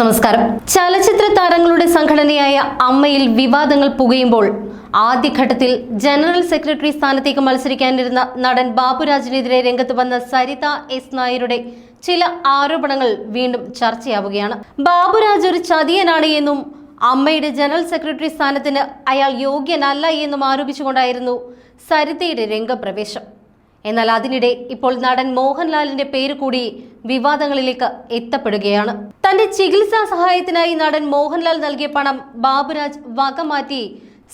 നമസ്കാരം. ചലച്ചിത്ര താരങ്ങളുടെ സംഘടനയായ അമ്മയിൽ വിവാദങ്ങൾ പുകയുമ്പോൾ ആദ്യഘട്ടത്തിൽ ജനറൽ സെക്രട്ടറി സ്ഥാനത്തേക്ക് മത്സരിക്കാനിരുന്ന നടൻ ബാബുരാജിനെതിരെ രംഗത്ത് വന്ന സരിത എസ് നായരുടെ ചില ആരോപണങ്ങൾ വീണ്ടും ചർച്ചയാവുകയാണ്. ബാബുരാജ് ഒരു ചതിയനാണ് എന്നും അമ്മയുടെ ജനറൽ സെക്രട്ടറി സ്ഥാനത്തിന് അയാൾ യോഗ്യനല്ല എന്നും ആരോപിച്ചുകൊണ്ടായിരുന്നു സരിതയുടെ രംഗപ്രവേശം. എന്നാൽ അതിനിടെ ഇപ്പോൾ നടൻ മോഹൻലാലിന്റെ പേര് കൂടി വിവാദങ്ങളിലേക്ക് എത്തപ്പെടുകയാണ്. തന്റെ ചികിത്സാ സഹായത്തിനായി നടൻ മോഹൻലാൽ നൽകിയ പണം ബാബുരാജ് വകമാറ്റി.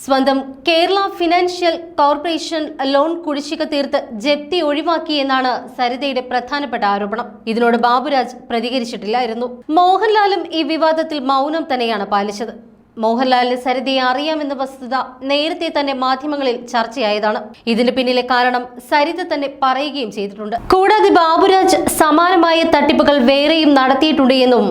സ്വന്തം കേരള ഫിനാൻഷ്യൽ കോർപ്പറേഷൻ ലോൺ കുടിശ്ശിക തീർത്ത് ജപ്തി ഒഴിവാക്കി എന്നാണ് സരിതയുടെ പ്രധാനപ്പെട്ട ആരോപണം. ഇതിനോട് ബാബുരാജ് പ്രതികരിച്ചിട്ടില്ലായിരുന്നു. മോഹൻലാലും ഈ വിവാദത്തിൽ മൗനം തന്നെയാണ് പാലിച്ചത്. മോഹൻലാലിന് സരിതയെ അറിയാമെന്ന വസ്തുത നേരത്തെ തന്നെ മാധ്യമങ്ങളിൽ ചർച്ചയായതാണ്. ഇതിന് പിന്നിലെ കാരണം സരിത തന്നെ പറയുകയും ചെയ്തിട്ടുണ്ട്. കൂടാതെ ബാബുരാജ് സമാനമായ തട്ടിപ്പുകൾ വേറെയും നടത്തിയിട്ടുണ്ട് എന്നും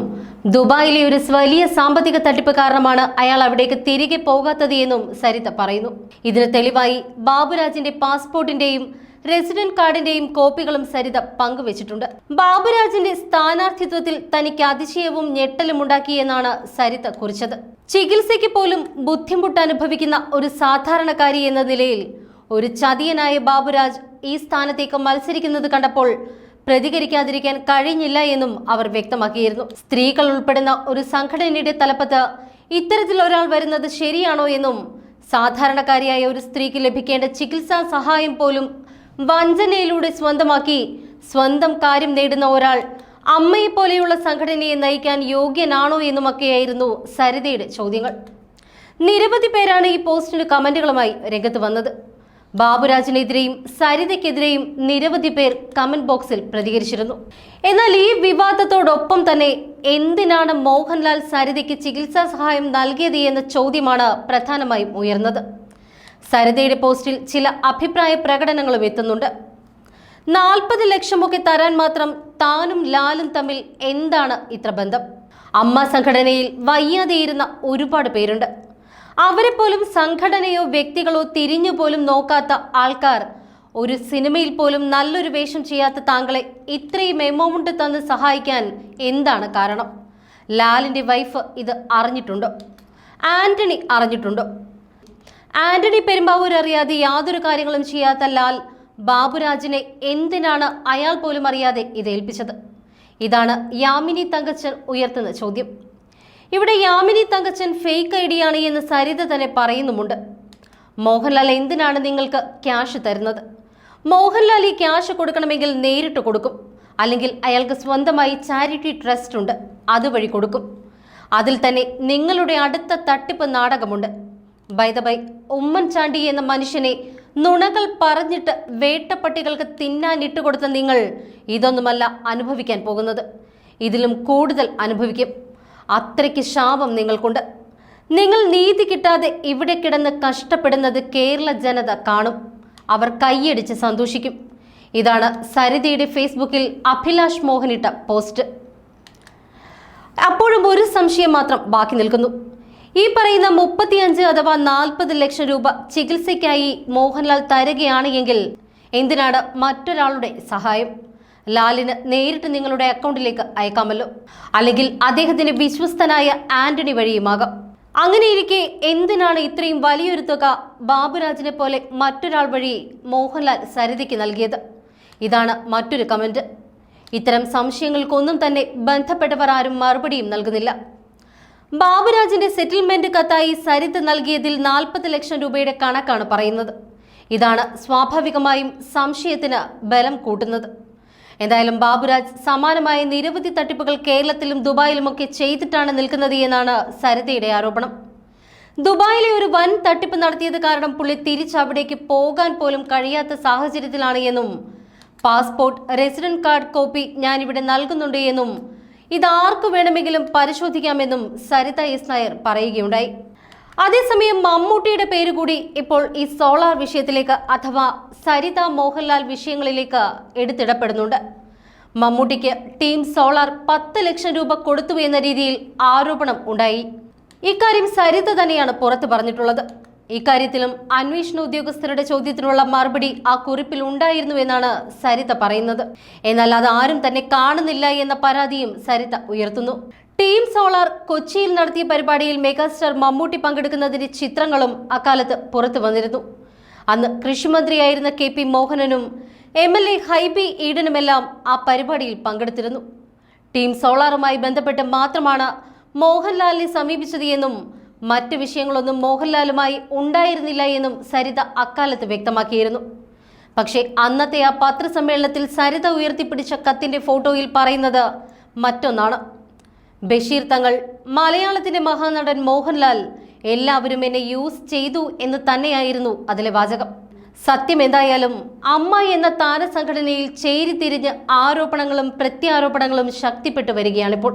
ദുബായിലെ ഒരു വലിയ സാമ്പത്തിക തട്ടിപ്പ് കാരണമാണ് അയാൾ അവിടേക്ക് തിരികെ പോകാത്തത് എന്നും സരിത പറയുന്നു. ഇതിന് തെളിവായി ബാബുരാജിന്റെ പാസ്പോർട്ടിന്റെയും റെസിഡന്റ് കാർഡിന്റെയും കോപ്പികളും സരിത പങ്കുവച്ചിട്ടുണ്ട്. ബാബുരാജിന്റെ സ്ഥാനാർത്ഥിത്വത്തിൽ തനിക്ക് അതിശയവും ഞെട്ടലും ഉണ്ടാക്കിയെന്നാണ് സരിത കുറിച്ചത്. ചികിത്സയ്ക്ക് പോലും ബുദ്ധിമുട്ട് അനുഭവിക്കുന്ന ഒരു സാധാരണക്കാരി എന്ന നിലയിൽ ഒരു ചതിയനായ ബാബുരാജ് ഈ സ്ഥാനത്തേക്ക് മത്സരിക്കുന്നത് കണ്ടപ്പോൾ പ്രതികരിക്കാതിരിക്കാൻ കഴിഞ്ഞില്ല എന്നും അവർ വ്യക്തമാക്കിയിരുന്നു. സ്ത്രീകൾ ഉൾപ്പെടുന്ന ഒരു സംഘടനയുടെ തലപ്പത്ത് ഇത്തരത്തിൽ ഒരാൾ വരുന്നത് ശരിയാണോ എന്നും സാധാരണക്കാരിയായ ഒരു സ്ത്രീക്ക് ലഭിക്കേണ്ട ചികിത്സാ സഹായം പോലും വഞ്ചനയിലൂടെ സ്വന്തമാക്കി സ്വന്തം കാര്യം നേടുന്ന ഒരാൾ അമ്മയെ പോലെയുള്ള സംഘടനയെ നയിക്കാൻ യോഗ്യനാണോ എന്നുമൊക്കെയായിരുന്നു സരിതയുടെ ചോദ്യങ്ങൾ. നിരവധി പേരാണ് ഈ പോസ്റ്റിന് കമന്റുകളുമായി രംഗത്ത് വന്നത്. ബാബുരാജിനെതിരെയും സരിതയ്ക്കെതിരെയും നിരവധി പേർ കമന്റ് ബോക്സിൽ പ്രതികരിച്ചിരുന്നു. എന്നാൽ ഈ വിവാദത്തോടൊപ്പം തന്നെ എന്തിനാണ് മോഹൻലാൽ സരിതയ്ക്ക് ചികിത്സാ സഹായം നൽകിയത് എന്ന ചോദ്യമാണ് പ്രധാനമായും ഉയർന്നത്. സരിതയുടെ പോസ്റ്റിൽ ചില അഭിപ്രായ പ്രകടനങ്ങളും എത്തുന്നുണ്ട്. നാൽപ്പത് ലക്ഷമൊക്കെ തരാൻ മാത്രം താനും ലാലും തമ്മിൽ എന്താണ് ഇത്ര ബന്ധം? അമ്മ സംഘടനയിൽ വയ്യാതെയിരുന്ന ഒരുപാട് പേരുണ്ട്. അവരെ പോലും സംഘടനയോ വ്യക്തികളോ തിരിഞ്ഞു പോലും നോക്കാത്ത ആൾക്കാർ ഒരു സിനിമയിൽ പോലും നല്ലൊരു വേഷം ചെയ്യാത്ത താങ്കളെ ഇത്രയും എമൗണ്ട് തന്ന് സഹായിക്കാൻ എന്താണ് കാരണം? ലാലിന്റെ വൈഫ് ഇത് അറിഞ്ഞിട്ടുണ്ടോ? ആന്റണി അറിഞ്ഞിട്ടുണ്ടോ? ആന്റണി പെരുമ്പാവൂർ അറിയാതെ യാതൊരു കാര്യങ്ങളും ചെയ്യാത്ത ലാൽ ബാബുരാജിനെ എന്തിനാണ് അയാൾ പോലും അറിയാതെ ഇത് ഏൽപ്പിച്ചത്? ഇതാണ് യാമിനി തങ്കച്ചൻ ഉയർത്തുന്ന ചോദ്യം. ഇവിടെ യാമിനി തങ്കച്ചൻ ഫേക്ക് ഐ ആണ് എന്ന് സരിത തന്നെ പറയുന്നുമുണ്ട്. മോഹൻലാൽ എന്തിനാണ് നിങ്ങൾക്ക് ക്യാഷ് തരുന്നത്? മോഹൻലാൽ ഈ ക്യാഷ് കൊടുക്കണമെങ്കിൽ നേരിട്ട് കൊടുക്കും. അല്ലെങ്കിൽ അയാൾക്ക് സ്വന്തമായി ചാരിറ്റി ട്രസ്റ്റ് ഉണ്ട്. അതുവഴി കൊടുക്കും. അതിൽ തന്നെ നിങ്ങളുടെ അടുത്ത തട്ടിപ്പ് നാടകമുണ്ട്. ബൈ ദ ബൈ ഉമ്മൻചാണ്ടി എന്ന മനുഷ്യനെ നുണകൾ പറഞ്ഞിട്ട് വേട്ടപ്പട്ടികൾക്ക് തിന്നാൻ ഇട്ടുകൊടുത്ത നിങ്ങൾ ഇതൊന്നുമല്ല അനുഭവിക്കാൻ പോകുന്നത്. ഇതിലും കൂടുതൽ അനുഭവിക്കും. അത്രയ്ക്ക് ശാപം നിങ്ങൾക്കുണ്ട്. നിങ്ങൾ നീതി കിട്ടാതെ ഇവിടെ കിടന്ന് കഷ്ടപ്പെടുന്നത് കേരള ജനത കാണും. അവർ കൈയടിച്ച് സന്തോഷിക്കും. ഇതാണ് സരിതയുടെ ഫേസ്ബുക്കിൽ അഭിലാഷ് മോഹനിട്ട പോസ്റ്റ്. അപ്പോഴും ഒരു സംശയം മാത്രം ബാക്കി നിൽക്കുന്നു. ഈ പറയുന്ന മുപ്പത്തിയഞ്ച് അഥവാ നാൽപ്പത് ലക്ഷം രൂപ ചികിത്സയ്ക്കായി മോഹൻലാൽ തരികയാണ് എങ്കിൽ എന്തിനാണ് മറ്റൊരാളുടെ സഹായം? ലാലിന് നേരിട്ട് നിങ്ങളുടെ അക്കൗണ്ടിലേക്ക് അയക്കാമല്ലോ. അല്ലെങ്കിൽ അദ്ദേഹത്തിന് വിശ്വസ്തനായ ആന്റണി വഴിയുമാകാം. അങ്ങനെയിരിക്കെ എന്തിനാണ് ഇത്രയും വലിയൊരു തുക ബാബുരാജിനെ പോലെ മറ്റൊരാൾ വഴി മോഹൻലാൽ സരിതയ്ക്ക് നൽകിയത്? ഇതാണ് മറ്റൊരു കമന്റ്. ഇത്തരം സംശയങ്ങൾക്കൊന്നും തന്നെ ബന്ധപ്പെട്ടവർ ആരും മറുപടിയും നൽകുന്നില്ല. ബാബുരാജിന്റെ സെറ്റിൽമെന്റ് കത്തായി സരിത നൽകിയതിൽ നാൽപ്പത് ലക്ഷം രൂപയുടെ കണക്കാണ് പറയുന്നത്. ഇതാണ് സ്വാഭാവികമായും സംശയത്തിന് ബലം കൂട്ടുന്നത്. എന്തായാലും ബാബുരാജ് സമാനമായ നിരവധി തട്ടിപ്പുകൾ കേരളത്തിലും ദുബായിലുമൊക്കെ ചെയ്തിട്ടാണ് നിൽക്കുന്നത് എന്നാണ് സരിതയുടെ ആരോപണം. ദുബായിലെ ഒരു വൻ തട്ടിപ്പ് നടത്തിയത് കാരണം പുള്ളി തിരിച്ചവിടേക്ക് പോകാൻ പോലും കഴിയാത്ത സാഹചര്യത്തിലാണ് എന്നും പാസ്പോർട്ട് റെസിഡന്റ് കാർഡ് കോപ്പി ഞാനിവിടെ നൽകുന്നുണ്ട് എന്നും ഇതാർക്കു വേണമെങ്കിലും പരിശോധിക്കാമെന്നും സരിത എസ് നായർ പറയുകയുണ്ടായി. അതേസമയം മമ്മൂട്ടിയുടെ പേര് കൂടി ഇപ്പോൾ ഈ സോളാർ വിഷയത്തിലേക്ക് അഥവാ സരിത മോഹൻലാൽ വിഷയങ്ങളിലേക്ക് എടുത്തിടപ്പെടുന്നുണ്ട്. മമ്മൂട്ടിക്ക് ടീം സോളാർ പത്ത് ലക്ഷം രൂപ കൊടുത്തു എന്ന രീതിയിൽ ആരോപണം ഉണ്ടായി. ഇക്കാര്യം സരിത തന്നെയാണ് പുറത്തു പറഞ്ഞിട്ടുള്ളത്. ഇക്കാര്യത്തിലും അന്വേഷണ ഉദ്യോഗസ്ഥരുടെ ചോദ്യത്തിനുള്ള മറുപടി ആ കുറിപ്പിൽ ഉണ്ടായിരുന്നു എന്നാണ് സരിത പറയുന്നത്. എന്നാൽ അത് ആരും തന്നെ കാണുന്നില്ല എന്ന പരാതിയും സരിത ഉയർത്തുന്നു. ടീം സോളാർ കൊച്ചിയിൽ നടത്തിയ പരിപാടിയിൽ മെഗാസ്റ്റാർ മമ്മൂട്ടി പങ്കെടുക്കുന്നതിന്റെ ചിത്രങ്ങളും അക്കാലത്ത് പുറത്തു വന്നിരുന്നു. അന്ന് കൃഷിമന്ത്രിയായിരുന്ന കെ പി മോഹനനും എം എൽ എ ഹൈബി ഈഡനുമെല്ലാം ആ പരിപാടിയിൽ പങ്കെടുത്തിരുന്നു. ടീം സോളാറുമായി ബന്ധപ്പെട്ട് മാത്രമാണ് മോഹൻലാലിനെ സമീപിച്ചത് എന്നും മറ്റ് വിഷയങ്ങളൊന്നും മോഹൻലാലുമായി ഉണ്ടായിരുന്നില്ല എന്നും സരിത അക്കാലത്ത് വ്യക്തമാക്കിയിരുന്നു. പക്ഷേ അന്നത്തെ ആ പത്രസമ്മേളനത്തിൽ സരിത ഉയർത്തിപ്പിടിച്ച കത്തിന്റെ ഫോട്ടോയിൽ പറയുന്നത് മറ്റൊന്നാണ്. ബഷീർ തങ്ങൾ മലയാളത്തിന്റെ മഹാനടൻ മോഹൻലാൽ എല്ലാവരും എന്നെ യൂസ് ചെയ്തു എന്ന് തന്നെയായിരുന്നു അതിലെ വാചകം. സത്യം എന്തായാലും അമ്മ എന്ന താരസംഘടനയിൽ ചേരിതിരിഞ്ഞ് ആരോപണങ്ങളും പ്രത്യാരോപണങ്ങളും ശക്തിപ്പെട്ടു വരികയാണിപ്പോൾ.